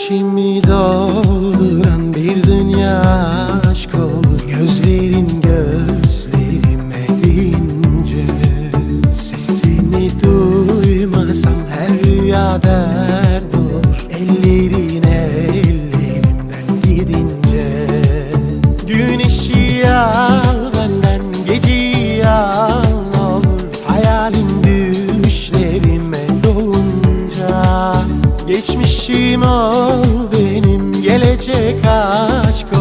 İçimi dolduran bir dünya aşk olur. Gözlerin gözlerime deyince Sesini duymasam her rüya dert olur. Ellerin ellerimden gidince Geçmişim ol benim gelecek aşkım